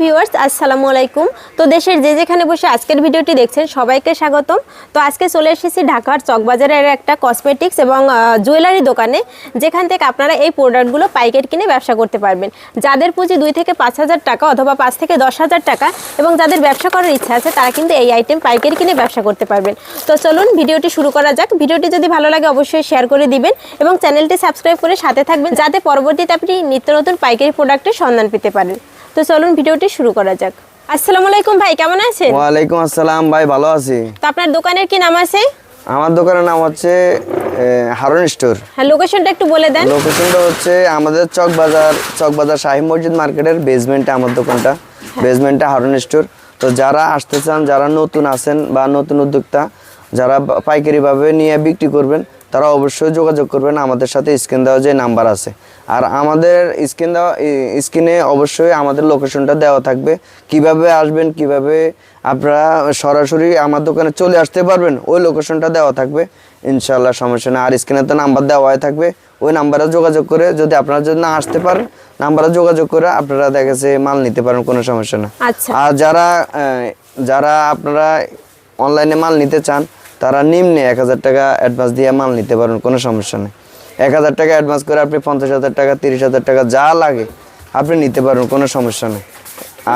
Viewers আসসালামু আলাইকুম। তো দেশের যে যেখানে বসে আজকের ভিডিওটি দেখছেন, সবাইকে স্বাগতম। তো আজকে চলে এসেছি ঢাকার চকবাজারের একটা কসমেটিক্স এবং জুয়েলারি দোকানে, যেখান থেকে আপনারা এই প্রোডাক্টগুলো পাইকারি কিনে ব্যবসা করতে পারবেন। যাদের পুঁজি দুই থেকে পাঁচ হাজার টাকা অথবা পাঁচ থেকে দশ হাজার টাকা এবং যাদের ব্যবসা করার ইচ্ছা আছে, তারা কিন্তু এই আইটেম পাইকারি কিনে ব্যবসা করতে পারবেন। তো চলুন ভিডিওটি শুরু করা যাক। ভিডিওটি যদি ভালো লাগে, অবশ্যই শেয়ার করে দিবেন এবং চ্যানেলটি সাবস্ক্রাইব করে সাথে থাকবেন, যাতে পরবর্তীতে আপনি নিত্য নতুন পাইকারি প্রোডাক্টের সন্ধান পেতে পারেন। তো চলুন ভিডিওটি শুরু করা যাক। আসসালামু আলাইকুম ভাই কেমন আছেন? ওয়ালাইকুম আসসালাম ভাই ভালো আছি। তো আপনার দোকানের কি নাম আছে? আমার দোকানের নাম হচ্ছে হারুন স্টোর। হ্যাঁ লোকেশনটা একটু বলে দেন। লোকেশনটা হচ্ছে আমাদের চক বাজার চক বাজার শাহী মসজিদ মার্কেটের বেসমেন্টে আমার দোকানটা। বেসমেন্টে হারুন স্টোর। তো যারা আসতে চান যারা নতুন আছেন বা নতুন উদ্যোক্তা যারা পাইকারিভাবে নিয়ে বিক্রি করবেন তারা অবশ্যই যোগাযোগ করবেন। আমাদের সাথে স্ক্রিন দেওয়া যে নাম্বার আছে। আর আমাদের স্ক্রিন দেওয়া স্ক্রিনে অবশ্যই আমাদের লোকেশনটা দেওয়া থাকবে। কীভাবে আসবেন কীভাবে আপনারা সরাসরি আমার দোকানে চলে আসতে পারবেন ওই লোকেশনটা দেওয়া থাকবে। ইনশাল্লাহ সমস্যা নেই। আর স্ক্রিনে তো নাম্বার দেওয়াই থাকবে। ওই নাম্বারে যোগাযোগ করে যদি আপনারা যদি না আসতে পারেন নাম্বারে যোগাযোগ করে আপনারা দেখেছে মাল নিতে পারেন কোনো সমস্যা না আচ্ছা। আর যারা যারা আপনারা অনলাইনে মাল নিতে চান তারা নিম্নে এক হাজার টাকা অ্যাডভান্স দিয়ে মাল নিতে পারেন কোনো সমস্যা নেই। এক হাজার টাকা অ্যাডভান্স করে আপনি পঞ্চাশ হাজার টাকা, তিরিশ হাজার টাকা যা লাগে আপনি নিতে পারেন কোনো সমস্যা নেই।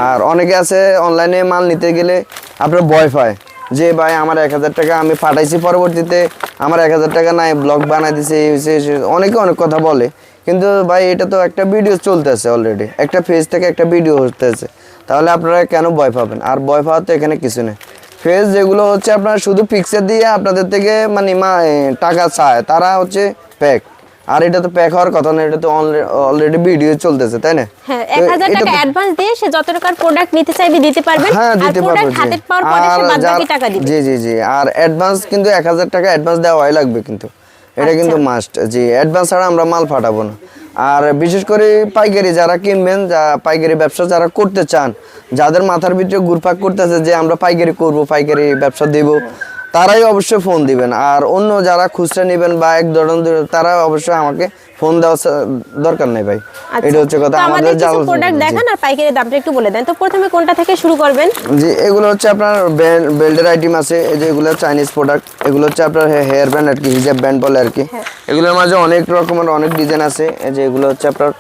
আর অনেকে আছে অনলাইনে মাল নিতে গেলে আপনার ভয় পায় যে, ভাই, আমার এক হাজার টাকা আমি পাঠাইছি পরবর্তীতে, আমার এক হাজার টাকা নাই ব্লগ বানাই দিছে অনেকে অনেক কথা বলে, কিন্তু ভাই, এটা তো একটা ভিডিও চলতেছে অলরেডি একটা পেজ থেকে একটা ভিডিও হতেছে তাহলে আপনারা কেন ভয় পাবেন? আর ভয় পাওয়ার তো এখানে কিছু নেই। ফেজ যেগুলো হচ্ছে আপনার শুধু পিকচার দিয়ে আপনাদের থেকে মানে টাকা চায় তারা হচ্ছে প্যাক আর এটা তো প্যাক হওয়ার কথা না এটা তো অলরেডি ভিডিও চলতেছে তাই না? হ্যাঁ তো এক হাজার এটা টাকা তো- অ্যাডভান্স দিয়ে সে যত টাকার প্রোডাক্ট নিতে চাইবে দিতে পারবেন। হ্যাঁ আর দিতে পারব প্রোডাক্ট হাতে পাওয়ার পরে সে বাদ বাকি টাকা দিবে। জি জি জি। আর অ্যাডভান্স কিন্তু এক হাজার টাকা অ্যাডভান্স দেওয়াই লাগবে কিন্তু। এটা কিন্তু আচ্ছা। মাস্ট জি। অ্যাডভান্স ছাড়া আমরা মাল পাঠাবো না। আর বিশেষ করে পাইকারি যারা কিনবেন, যা পাইকারি ব্যবসা যারা করতে চান, যাদের মাথার ভিতরে ঘুরপাক করতেছে যে আমরা পাইকারি করব, পাইকারি ব্যবসা দেব তারাই অবশ্যই ফোন দিবেন। আর অন্য যারা খুচরা নেবেন বা এক ধরনের তারা অবশ্যই আমাকে ফোন দেওয়া দরকার নেই ভাই। আচ্ছা। এটা হচ্ছে কথা আমাদের জাল প্রোডাক্ট। দেখান আর পাইকারি দামটা একটু বলে দেন। তো প্রথমে কোনটা থেকে শুরু করবেন? জি এগুলো হচ্ছে আপনার বেল্টের আইটেম আছে এই যে এগুলো চাইনিজ প্রোডাক্ট এগুলো হচ্ছে আপনার হেয়ার ব্যান্ড আর কি হিজাব ব্যান্ড বলে আর কি। হ্যাঁ। এগুলোর মাঝে অনেক রকমের অনেক ডিজাইন আছে। এই যে এগুলো হচ্ছে আপনার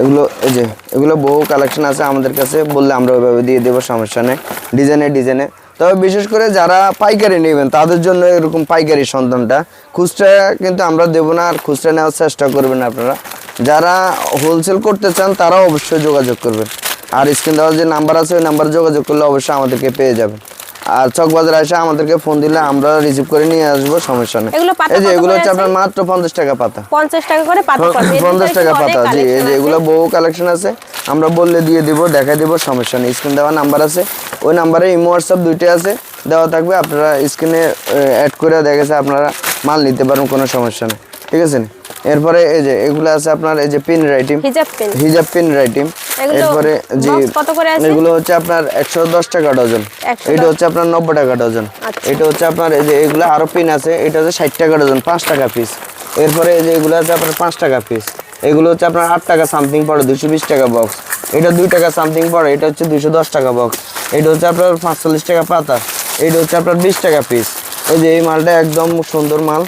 এগুলো এই যে এগুলো বহু কালেকশন আছে আমাদের কাছে বললে আমরা ওইভাবে দিয়ে দেবো সমস্যা নেই। ডিজাইনে ডিজাইনে তবে বিশেষ করে যারা পাইকারি নেবেন তাদের জন্য এরকম পাইকারি সন্ধানটা। খুচরা কিন্তু আমরা দেবো না আর খুচরা নেওয়ার চেষ্টা করবেন আপনারা। যারা হোলসেল করতে চান তারাও অবশ্যই যোগাযোগ করবেন। আর স্ক্রিন দেওয়ার যে নাম্বার আছে ওই নাম্বারে যোগাযোগ করলে অবশ্যই আমাদেরকে পেয়ে যাবেন। আর চকবাজার এসে আমাদেরকে ফোন দিলে আমরা রিসিভ করে নিয়ে আসব সমস্যা নেই। এগুলো এই যে এগুলো হচ্ছে আপনার মাত্র পঞ্চাশ টাকা পাতা। পঞ্চাশ টাকা করে পাতা পঞ্চাশ টাকা পাতা জি এই যে এগুলো বহু কালেকশন আছে। আমরা বললে দিয়ে দিব দেখাই দিব সমস্যা নেই। স্ক্রিন দেওয়া নাম্বার আছে ওই নাম্বারে ইমো হোয়াটসঅ্যাপ দুইটাই আছে। দেওয়া থাকবে আপনারা স্ক্রিনে অ্যাড করে দেখেছে আপনারা মাল নিতে পারেন কোনো সমস্যা নেই। ঠিক আছে এরপরে এই যে এগুলো আছে আপনার এই যে পিন রাইটিং হিজাব পেন হিজাব পিন রাইটিং এরপরে আছে? এগুলো হচ্ছে আপনার একশো দশ টাকা ডজন 110 এটা হচ্ছে আপনার নব্বই টাকা ডজন আচ্ছা। এটা হচ্ছে আপনার এই যে এগুলো আরও পিন আছে এটা হচ্ছে ষাট টাকা ডজন পাঁচ টাকা পিস এরপরে এই যে এগুলো আছে আপনার পাঁচ টাকা পিস এগুলো হচ্ছে আপনার আট টাকা সামথিং পড়ে দুশো বিশ টাকা বক্স এটা দুই টাকা সামথিং পড়ে এটা হচ্ছে দুশো দশ টাকা বক্স এটা হচ্ছে আপনার পাঁচচল্লিশ টাকা পাতা। এটা হচ্ছে আপনার বিশ টাকা পিস এই যে এই মালটা একদম সুন্দর মাল।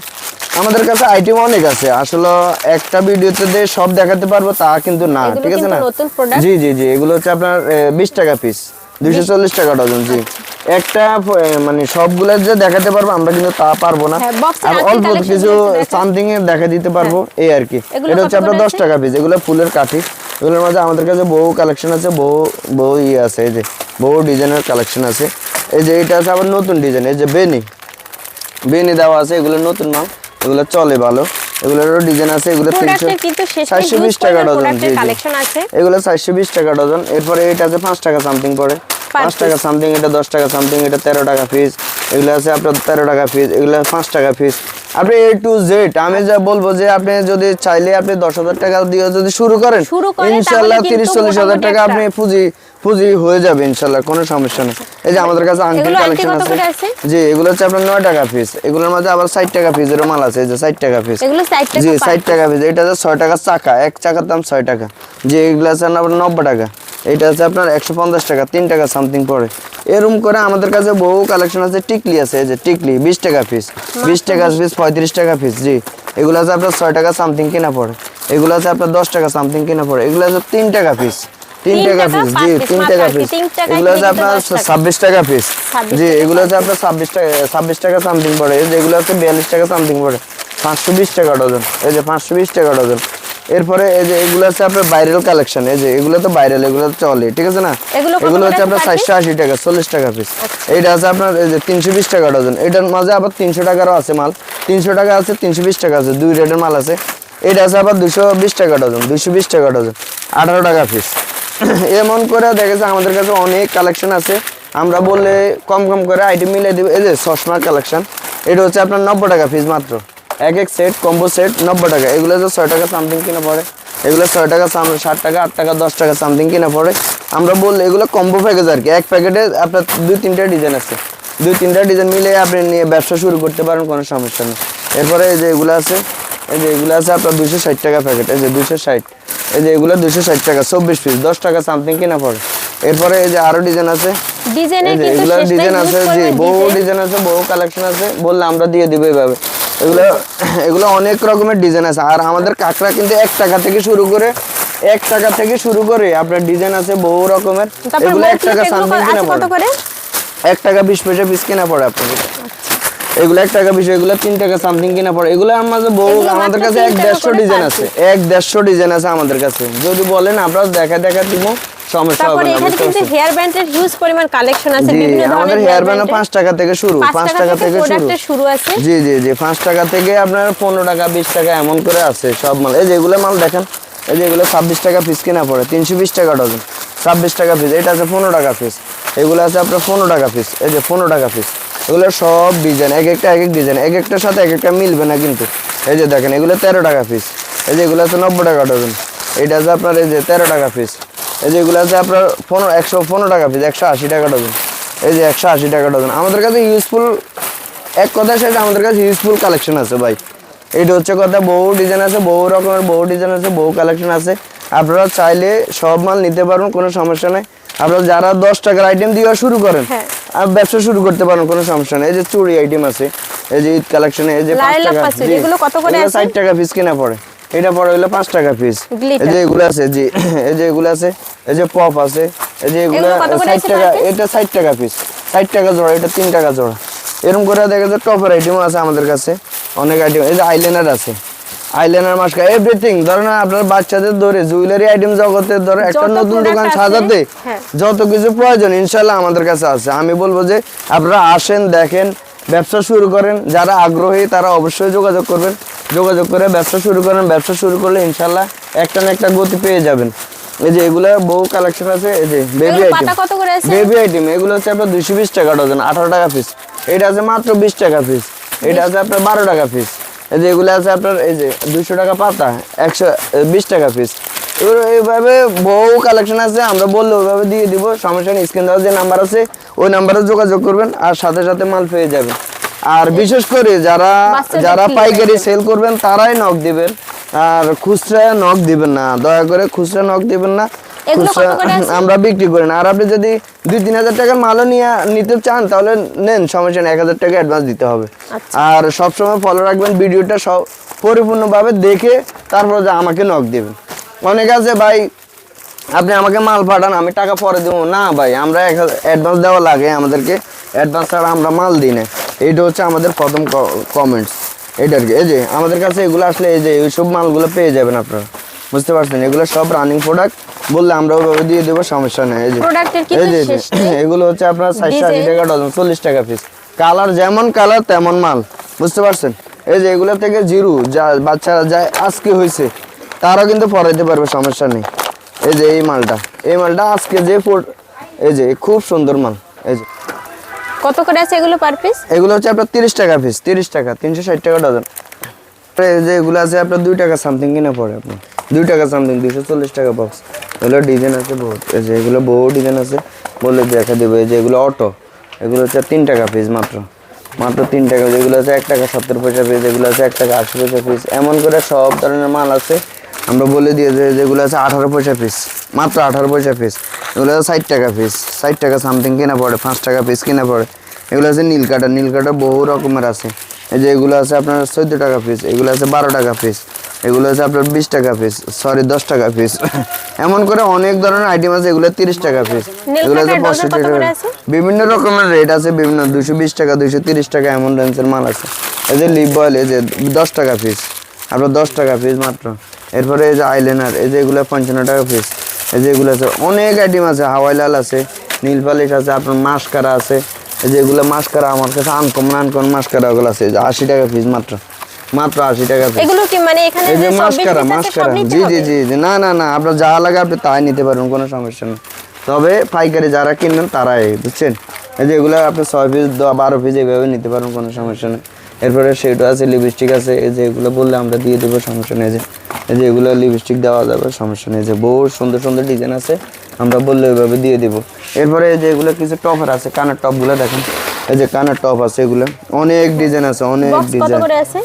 আমাদের কাছে আইটেম অনেক আছে। আসলে একটা ভিডিওতে দিয়ে সব দেখাতে পারব তা কিন্তু না ঠিক আছে না? জি জি জি এগুলো হচ্ছে আপনার বিশ টাকা পিস দুইশো চল্লিশ টাকা ডজন জি। একটা মানে সবগুলো যে দেখাতে পারব আমরা কিন্তু তা পারব না। হ্যাঁ, আর অল্প কিছু। সামথিং এর দেখা দিতে পারব এই আর কি। এটা হচ্ছে আপনার দশ টাকা পিস এগুলো ফুলের কাঠি। এগুলোর মধ্যে আমাদের কাছে বহু কালেকশন আছে বহু বহু ইয়ে আছে এই যে বহু ডিজাইনের কালেকশন আছে। এই যে এটা আছে আবার নতুন ডিজাইন এই যে বেনি। বেনি দেওয়া আছে এগুলো নতুন মাল এগুলো চলে ভালো। এগুলোরও ডিজাইন আছে এগুলো তিনশো চারশো বিশ টাকা ডজন এগুলো চারশো বিশ টাকা ডজন এরপরে এটা আছে পাঁচ টাকা সামথিং পড়ে পাঁচ টাকা সামথিং এটা দশ টাকা সামথিং এটা তেরো টাকা পিস এগুলো আছে আপনার তেরো টাকা পিস এগুলো পাঁচ টাকা পিস আপনি এ টু জেড আমি যা বলব যে আপনি যদি চাইলে আপনি দশ হাজার টাকা দিয়ে যদি শুরু করেন ইনশাল্লাহ তিরিশ চল্লিশ হাজার টাকা আপনি পুঁজি পুঁজি হয়ে যাবে ইনশাল্লাহ কোনো সমস্যা নেই। এই যে আমাদের কাছে আংটি কালেকশন আছে? জি এগুলো হচ্ছে আপনার নয় টাকা পিস এগুলোর মধ্যে আবার ষাট টাকা পিসের মাল আছে এই যে ষাট টাকা পিস এগুলো ষাট টাকা জি ষাট টাকা পিস এটা হচ্ছে ছয় টাকা চাকা এক চাকার দাম ছয় টাকা। যে এগুলো আছে আপনার নব্বই টাকা। এটা হচ্ছে আপনার একশো পঞ্চাশ টাকা তিন টাকা সামথিং পড়ে এরকম করে আমাদের কাছে বহু কালেকশন আছে টিকলি আছে যে টিকলি বিশ টাকা পিস বিশ টাকা পিস পঁয়ত্রিশ টাকা পিস জি। এগুলো আছে আপনার ছয় টাকা সামথিং কিনা পড়ে এগুলো আছে আপনার দশ টাকা সামথিং কিনা পড়ে এগুলো আছে তিন টাকা পিস তিন টাকা পিস জি তিন টাকা পিস এগুলো আছে আপনার। ছাব্বিশ টাকা পিস 26 জি এগুলো হচ্ছে আপনার ছাব্বিশ টাকা ছাব্বিশ টাকা সামথিং পড়ে এই যে এগুলো হচ্ছে বিয়াল্লিশ টাকা সামথিং পড়ে পাঁচশো বিশ টাকা ডজন এই যে পাঁচশো বিশ টাকা ডজন এরপরে এই যে এগুলো হচ্ছে আপনার ভাইরাল কালেকশন এই যে এগুলো তো ভাইরাল এগুলো তো চলে ঠিক আছে না? এগুলো হচ্ছে আপনার? চারশো আশি টাকা চল্লিশ টাকা পিস এইটা আছে আপনার এই যে তিনশো বিশ টাকা ডজন। এটার মাঝে আবার তিনশো টাকারও আছে মাল। তিনশো টাকা আছে তিনশো বিশ টাকা আছে দুই রেটের মাল আছে। এটা আছে আবার দুশো বিশ টাকা ডজন দুশো বিশ টাকা ডজন আঠারো টাকা পিস এমন করে দেখেছে আমাদের কাছে অনেক কালেকশন আছে। আমরা বললে কম কম করে আইটেম মিলিয়ে দিব। এই যে চশমার কালেকশন এটা হচ্ছে আপনার নব্বই টাকা পিস মাত্র। এক এক সেট কম্বো সেট নব্বই টাকা। এগুলো যে ছয় টাকা সামথিং কিনা পড়ে এগুলো ছয় টাকা ষাট টাকা আট টাকা দশ টাকা সামথিং কিনা পড়ে। আমরা বললে এগুলো কম্বো প্যাকেজ আর কি। এক প্যাকেটে আপনার দুই তিনটা ডিজাইন আছে। দুই তিনটা ডিজাইন মিলে আপনি নিয়ে ব্যবসা শুরু করতে পারেন কোনো সমস্যা নেই। এরপরে এই যে এগুলো আছে এই যে এগুলো আছে আপনার দুশো ষাট টাকা প্যাকেট এই যে দুশো ষাট এই যে এগুলো দুশো ষাট টাকা চব্বিশ পিস দশ টাকা সামথিং কিনা পড়ে। এরপরে এই যে আরও ডিজাইন আছে এগুলো ডিজাইন আছে জি বহু ডিজাইন আছে বহু কালেকশন আছে বললে আমরা দিয়ে দিব এইভাবে। এগুলো এগুলো অনেক রকমের ডিজাইন আছে। আর আমাদের কাঁকড়া কিন্তু এক টাকা থেকে শুরু করে এক টাকা থেকে শুরু করে আপনার ডিজাইন আছে বহু রকমের। এগুলো এক টাকা সামথিং কিনা পড়ে। এক টাকা বিশ পয়সা পিস কিনা পড়ে আপনাদের এগুলো এক টাকা বিশ এগুলো তিন টাকা সামথিং কিনা পড়ে। এগুলো আমাদের বহু আমাদের কাছে এক দেড়শো ডিজাইন আছে। এক দেড়শো ডিজাইন আছে আমাদের কাছে। যদি বলেন আমরা দেখা দেখা দিব। তারপরে এখানে কিন্তু হেয়ার ব্যান্ডের হিউজ পরিমাণ কালেকশন আছে বিভিন্ন ধরনের হেয়ার হেয়ার ব্যান্ড পাঁচ টাকা থেকে শুরু টাকা থেকে শুরু। আছে। জি জি জি টাকা থেকে আপনার পনেরো টাকা বিশ টাকা এমন করে আছে সব মাল। এই যে এগুলো মাল দেখেন এই যে এগুলো ছাব্বিশ টাকা পিস কিনা পড়ে টাকা ডজন ছাব্বিশ টাকা পিস এটা আছে পনেরো টাকা পিস এগুলো আছে আপনার পনেরো টাকা পিস এই যে পনেরো টাকা পিস এগুলো সব ডিজাইন এক একটা এক এক ডিজাইন এক একটার সাথে এক একটা মিলবে না কিন্তু। এই যে দেখেন এগুলো তেরো টাকা পিস এই যে এগুলো আছে নব্বই টাকা ডজন এটা আছে আপনার এই যে তেরো টাকা পিস এই যে এগুলো আছে আপনার পনেরো একশো পনেরো টাকা পিস একশো আশি টাকা ডজন এই যে একশো আশি টাকা ডজন আমাদের কাছে ইউজফুল এক কথায় সেটা আমাদের কাছে ইউজফুল কালেকশন আছে ভাই। এটা হচ্ছে কথা বহু ডিজাইন আছে বহু রকমের বহু ডিজাইন আছে বহু কালেকশন আছে। আপনারা চাইলে সব মাল নিতে পারবেন কোনো সমস্যা নেই। আপনারা যারা দশ টাকার আইটেম দিয়ে শুরু করেন হ্যাঁ। আর ব্যবসা শুরু করতে পারেন কোনো সমস্যা নেই। এই যে চুরি আইটেম আছে এই যে ঈদ কালেকশনে এই যে পাঁচ টাকা? ষাট টাকা পিস কিনা পড়ে। এটা পড়ে হলো পাঁচ টাকা পিস এই যে এগুলো আছে জি এই যে এগুলো আছে এই যে পপ আছে এই যে এগুলো এগুলো কত করে ষাট আছে টাকা এটা ষাট টাকা পিস ষাট টাকা জোড়া এটা তিন টাকা জোড়া। এরকম করে দেখা যায় টপের আইটেমও আছে আমাদের কাছে। অনেক আইটেম এই যে আইলাইনার আছে। আইলাইনার মাস্কা এভরিথিং ধরেন আপনার বাচ্চাদের ধরে জুয়েলারি আইটেম জগতের ধরে একটা নতুন দোকান সাজাতে হ্যাঁ। যত কিছু প্রয়োজন ইনশাল্লাহ আমাদের কাছে আছে। আমি বলব যে আপনারা আসেন দেখেন ব্যবসা শুরু করেন। যারা আগ্রহী তারা অবশ্যই যোগাযোগ করবেন। যোগাযোগ করে ব্যবসা শুরু করেন ব্যবসা শুরু করলে ইনশাল্লাহ একটা না একটা গতি পেয়ে যাবেন। এই যে এগুলো বহু কালেকশন আছে এই যে বেবি আইটেম কত করে আছে? বেবি আইটেম এগুলো হচ্ছে আপনার দুশো বিশ টাকা ডজন আঠারো টাকা পিস এটা আছে মাত্র বিশ টাকা পিস এটা আছে আপনার বারো টাকা পিস এই যে এগুলো আছে আপনার এই যে দুশো টাকা পাতা একশো বিশ টাকা পিস এগুলো এইভাবে বহু কালেকশন আছে আমরা বললে ওইভাবে দিয়ে দিব সমস্যা নেই। স্ক্রিন দেওয়ার যে নাম্বার আছে ওই নাম্বারে যোগাযোগ করবেন আর সাথে সাথে মাল পেয়ে যাবেন। আর বিশেষ করে যারা যারা পাইকারি সেল করবেন তারাই নক দিবেন। আর খুচরা নক দিবেন না। দয়া করে খুচরা নক দিবেন না। আমরা বিক্রি করি না। আর আপনি যদি দুই তিন হাজার টাকার মালও নিয়ে নিতে চান তাহলে নেন। সমস্যা নেই। এক হাজার টাকা অ্যাডভান্স দিতে হবে। আচ্ছা। আর সবসময় ফলো রাখবেন ভিডিওটা সব পরিপূর্ণভাবে দেখে তারপর যে আমাকে নক দিবেন। অনেক আছে ভাই আপনি আমাকে মাল পাঠান আমি টাকা পরে দেবো। না ভাই আমরা এক অ্যাডভান্স দেওয়া লাগে আমাদেরকে। অ্যাডভান্স ছাড়া আমরা মাল দিই না। এইটা হচ্ছে আমাদের প্রথম কমেন্টস এইটা আর কি। এই যে আমাদের কাছে এগুলো আসলে এই যে এইসব মালগুলো পেয়ে যাবেন আপনারা। বুঝতে পারছেন? এগুলো সব রানিং প্রোডাক্ট বললে আমরা ওইভাবে দিয়ে দেবো সমস্যা নেই। এই যে এই যে এগুলো হচ্ছে আপনার ষাট আশি। টাকা ডজন চল্লিশ টাকা পিস কালার যেমন কালার তেমন মাল। বুঝতে পারছেন? এই যে এগুলো থেকে জিরো যা বাচ্চারা যায় আজকে হয়েছে তারাও কিন্তু পরাইতে পারবে সমস্যা নেই। এই যে এই মালটা। এই মালটা আজকে যে এই যে খুব সুন্দর মাল। এই যে কত করে আছে এগুলো পার পিস এগুলো হচ্ছে আপনার তিরিশ টাকা পিস তিরিশ টাকা, তিনশো ষাট টাকা ডজন যে এগুলো আছে আপনার দুই টাকা সামথিং কিনে পড়ে আপনার দুই টাকা সামথিং দুইশো চল্লিশ টাকা বক্স এগুলো ডিজাইন আছে বহুত। এই যে এগুলো বহু ডিজাইন আছে, বলে দেখা দেবো। যে এগুলো অটো এগুলো হচ্ছে তিন টাকা পিস মাত্র। মাত্র তিন টাকা। যেগুলো আছে এক টাকা সত্তর পয়সা পিস এগুলো আছে এক টাকা আশি পয়সা পিস এমন করে সব ধরনের মাল আছে। আমরা বলে দিয়ে যে যেগুলো আছে আঠারো পয়সা পিস মাত্র আঠারো পয়সা পিস এগুলো আছে ষাট টাকা পিস ষাট টাকা সামথিং কিনা পড়ে পাঁচ টাকা পিস কিনা পড়ে। এগুলো আছে নীল কাটা নীল কাটা বহু রকমের আছে। এই যে এগুলো আছে আপনার চোদ্দ টাকা পিস এগুলো আছে বারো টাকা পিস এগুলো আছে আপনার বিশ টাকা পিস সরি দশ টাকা পিস এমন করে অনেক ধরনের আইটেম আছে এগুলো তিরিশ টাকা পিস এগুলো আছে পঁয়ষট্টি টাকা। বিভিন্ন রকমের রেট আছে বিভিন্ন দুশো বিশ টাকা দুশো তিরিশ টাকা এমন রেঞ্জের মাল আছে। এই যে লিপ বয়েল এই যে দশ টাকা পিস আপনার দশ টাকা পিস মাত্র। এরপরে এই যে আইলাইনার এই যে এগুলো পঞ্চান্ন টাকা পিস এই যে এগুলো আছে অনেক আইটেম আছে হাওয়াই লাল আছে নীল পালিশ আছে আপনার মাস্কারা আছে। এই যে এগুলো মাস্কারা আমার কাছে আনকমন আনকমন মাস্কারা ওগুলো আছে এই যে আশি টাকা পিস মাত্র। মাত্র আশি টাকা পিস এগুলো কি মানে এখানে এই যে মাস্কারা মাস্কারা। জি জি জি জি। না না না আপনার যা লাগে আপনি তাই নিতে পারবেন কোনো সমস্যা নেই। তবে পাইকারি যারা কিনবেন তারাই বুঝছেন? এই যে এগুলো আপনি ছয় পিস বারো পিস এইভাবে নিতে পারবেন কোনো সমস্যা নেই। এরপরে সেটা আছে লিপস্টিক আছে এই যে এগুলো বললে আমরা দিয়ে দেবো সমস্যা নেই। যে এই যে এগুলো লিপস্টিক দেওয়া যাবে সমস্যা নেই। যে বহু সুন্দর সুন্দর ডিজাইন আছে আমরা বললে ওইভাবে দিয়ে দিব। এরপরে এই যে এগুলো কিছু টপের আছে কানের টপগুলো দেখেন। এই যে কানের টপ আছে এগুলো। অনেক ডিজাইন আছে অনেক ডিজাইন আছে?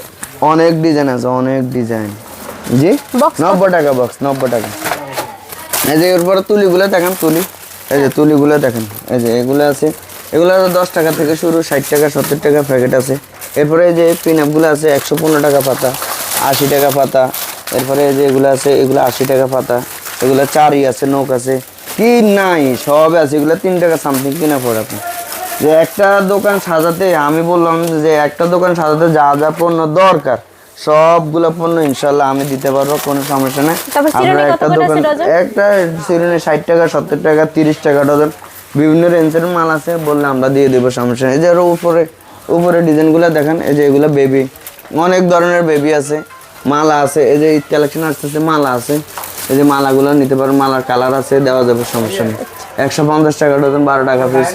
অনেক ডিজাইন আছে অনেক ডিজাইন জি? নব্বই টাকা বক্স নব্বই টাকা। এই যে এরপরে তুলিগুলো দেখেন তুলি। এই যে তুলিগুলো দেখেন এই যে এগুলো আছে। এগুলো দশ টাকা থেকে শুরু ষাট টাকা সত্তর টাকা প্যাকেট আছে। এরপরে যে পিন আপগুলো আছে একশো পনেরো টাকা পাতা আশি টাকা পাতা এরপরে যে এগুলো আছে এগুলো আশি টাকা পাতা এগুলো চারই আছে নৌক আছে কি নাই সব আছে এগুলো তিন টাকা সামথিং কিনা পড়ে আপনি। যে একটা দোকান সাজাতে আমি বললাম যে একটা দোকান সাজাতে যা যা পণ্য দরকার সবগুলো পণ্য ইনশাল্লাহ আমি দিতে পারব কোনো সমস্যা নেই। কত একটা দোকান একটা সিরিনে ষাট টাকা সত্তর টাকা তিরিশ টাকা ডজন। বিভিন্ন রেঞ্জের মাল আছে বললে আমরা দিয়ে দেবো সমস্যা নেই। যে উপরে উপরে ডিজাইনগুলো দেখেন, এই যে এগুলো বেবি অনেক ধরনের বেবি আছে, মালা আছে, এই যে ঈদ কালেকশন আসতেছে, মালা আছে। এই যে মালাগুলো নিতে পারেন মালার কালার আছে, দেওয়া যাবে, সমস্যা নেই। একশো পঞ্চাশ টাকা ডজন, বারো টাকা পিস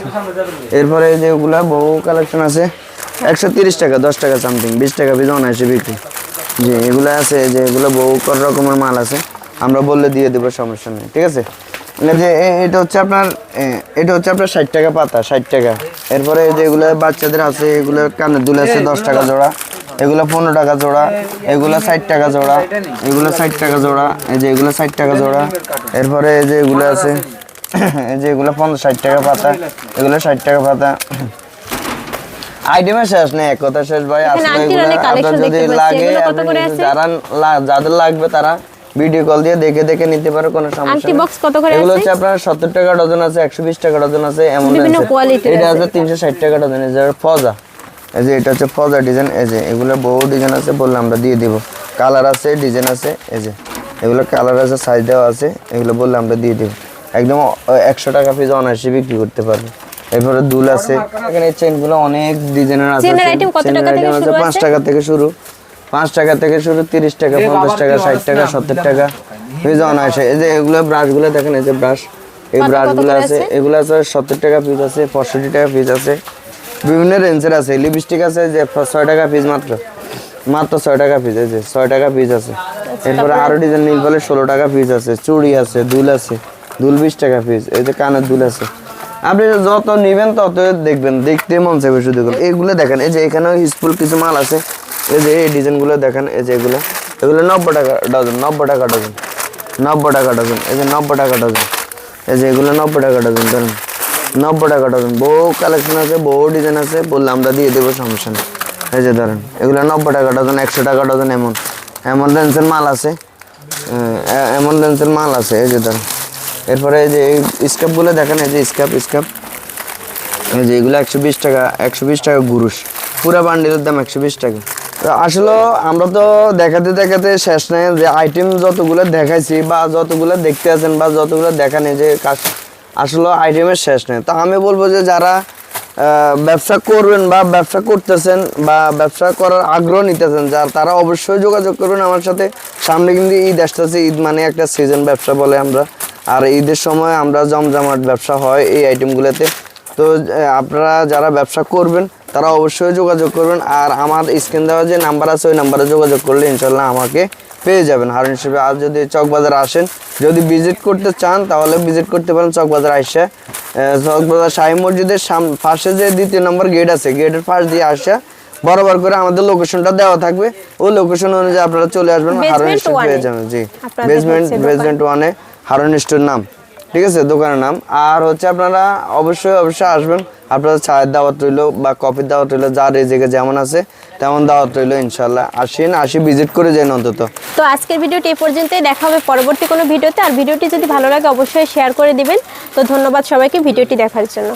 এরপরে এই যে ওগুলা বহু কালেকশন আছে, একশো তিরিশ টাকা, দশ টাকা সামথিং বিশ টাকা পিস অনায়াসে বিক্রি। জি, এগুলো আছে যে এগুলো বহু রকমের মাল আছে, আমরা বললে দিয়ে দেবো, সমস্যা নেই, ঠিক আছে? যে এটা হচ্ছে আপনার এটা হচ্ছে আপনার ষাট টাকা পাতা, ষাট টাকা। এরপরে যেগুলো বাচ্চাদের আছে এগুলো কানের দুল আছে দশ টাকা জোড়া এগুলো পনেরো টাকা জোড়া এগুলো ষাট টাকা জোড়া এগুলো ষাট টাকা জোড়া এই যে এগুলো ষাট টাকা জোড়া এরপরে এই যে এগুলো আছে এই যে এগুলো পঞ্চাশ ষাট টাকা পাতা এগুলো ষাট টাকা পাতা আইটেমে শেষ নেই এক কথা শেষ ভাই আসলে এগুলো আপনার যদি লাগে? যারা যাদের লাগবে তারা ভিডিও কল দিয়ে দেখে দেখে নিতে পারে কোনো সমস্যা নেই। box কত করে আছে? এগুলো হচ্ছে আপনার সত্তর টাকা ডজন আছে একশো বিশ টাকা ডজন আছে এমন বিভিন্ন আছে। quality-র এটা আছে। আছে তিনশো ষাট টাকা ডজন যে ফজা। এই যে এটা হচ্ছে ফজা ডিজাইন এই যে এগুলো বহু ডিজাইন আছে বললে আমরা দিয়ে দিব। কালার আছে ডিজাইন আছে এই যে। এগুলো কালার আছে সাইজ দেওয়া আছে এগুলো বললে আমরা দিয়ে দিব। একদম একশো টাকা পিস অনায়াসে বিক্রি করতে পারবে। এরপরে দুল আছে। এখানে চেনগুলো অনেক ডিজাইনের আছে চেনের item কত টাকা থেকে item আছে শুরু পাঁচ টাকা থেকে শুরু। পাঁচ টাকা থেকে শুরু তিরিশ টাকা পঞ্চাশ টাকা ষাট টাকা সত্তর টাকা। পিস অনায়াসে এই যে এগুলো ব্রাশগুলো দেখেন এই যে ব্রাশ এই ব্রাশগুলো আছে আছে? এগুলো আছে সত্তর টাকা পিস আছে পঁয়ষট্টি টাকা পিস আছে। বিভিন্ন রেঞ্জের আছে লিপস্টিক আছে যে ছয় টাকা পিস মাত্র। মাত্র ছয় টাকা পিস যে ছয় টাকা পিস আছে। এরপরে আরও ডিজাইন নীল বলে ষোলো টাকা পিস আছে চুড়ি আছে দুল আছে দুল বিশ টাকা পিস এই যে কানের দুল আছে। আপনি যত নিবেন তত দেখবেন দেখতে মন চাইবে শুধু এগুলো। এগুলো দেখেন এই যে এখানেও স্কুল কিছু মাল আছে এই যে এই ডিজাইনগুলো দেখেন, এই যে এগুলো। এগুলো নব্বই টাকা ডজন, নব্বই টাকা ডজন, নব্বই টাকা ডজন, এই যে নব্বই টাকা ডজন, এই যে এগুলো নব্বই টাকা ডজন ধরেন, নব্বই টাকা ডজন। বহু কালেকশন আছে, বহু ডিজাইন আছে, বললে আমরা দিয়ে দেবো, সমস্যা নেই। এই যে ধরেন, এগুলো নব্বই টাকা ডজন, একশো টাকা ডজন এমন। এমন রেঞ্জের মাল আছে এমন রেঞ্জের মাল আছে, এই যে ধরেন। এরপরে এই যে স্কাপগুলো দেখেন, এই যে স্কাপ স্কাপ এই যে এগুলো একশো বিশ টাকা, একশো বিশ টাকা গুরুষ পুরো বান্ডিলের দাম একশো বিশ টাকা। আসলে আমরা তো দেখাতে দেখাতে শেষ নাই যে আইটেম যতগুলো দেখাইছি বা যতগুলো দেখতে আছেন বা যতগুলো দেখানি যে কাজ, আসলে আইটেমের শেষ নেই। তো আমি বলব যে যারা ব্যবসা করবেন বা ব্যবসা করতেছেন বা ব্যবসা করার আগ্রহ নিতেছেন, যার তারা অবশ্যই যোগাযোগ করবেন আমার সাথে। সামনে কিন্তু ঈদ আসতেছে, ঈদ মানে একটা সিজন ব্যবসা বলে আমরা। আর ঈদের সময় আমরা জমজমাট ব্যবসা হয় এই আইটেমগুলোতে তো আপনারা যারা ব্যবসা করবেন তারা অবশ্যই যোগাযোগ করবেন। আর আমার স্ক্রিন দেওয়া যে নাম্বার আছে ওই নাম্বারে যোগাযোগ করলে ইনশাল্লাহ আমাকে পেয়ে যাবেন। হারুন হিসেবে আর যদি চকবাজার আসেন যদি ভিজিট করতে চান তাহলে ভিজিট করতে পারেন চকবাজার আইসা। চকবাজার শাহী মসজিদের সাম পাশে যে দ্বিতীয় নম্বর গেট আছে গেটের পাশ দিয়ে আসা বরাবর করে আমাদের লোকেশনটা দেওয়া থাকবে। ওই লোকেশন অনুযায়ী আপনারা চলে আসবেন হারুন স্টোর পেয়ে যাবেন জি। বেসমেন্ট বেসমেন্ট ওয়ানে হারুন স্টোর নাম। ঠিক আছে, দোকানের নাম। আর হচ্ছে আপনারা অবশ্যই অবশ্যই আসবেন। আপনারা চায়ের দাওয়াত রইল বা কফির দাওয়াত রইল, যার এই জায়গায় যেমন আছে, তেমন দাওয়াত রইল, ইনশাল্লাহ। আসেন, আসি, ভিজিট করে যান অন্তত। তো আজকের ভিডিওটি এই পর্যন্তই। দেখা হবে পরবর্তী কোনো ভিডিওতে। আর ভিডিওটি যদি ভালো লাগে, অবশ্যই শেয়ার করে দিবেন। তো ধন্যবাদ সবাইকে ভিডিওটি দেখার জন্য।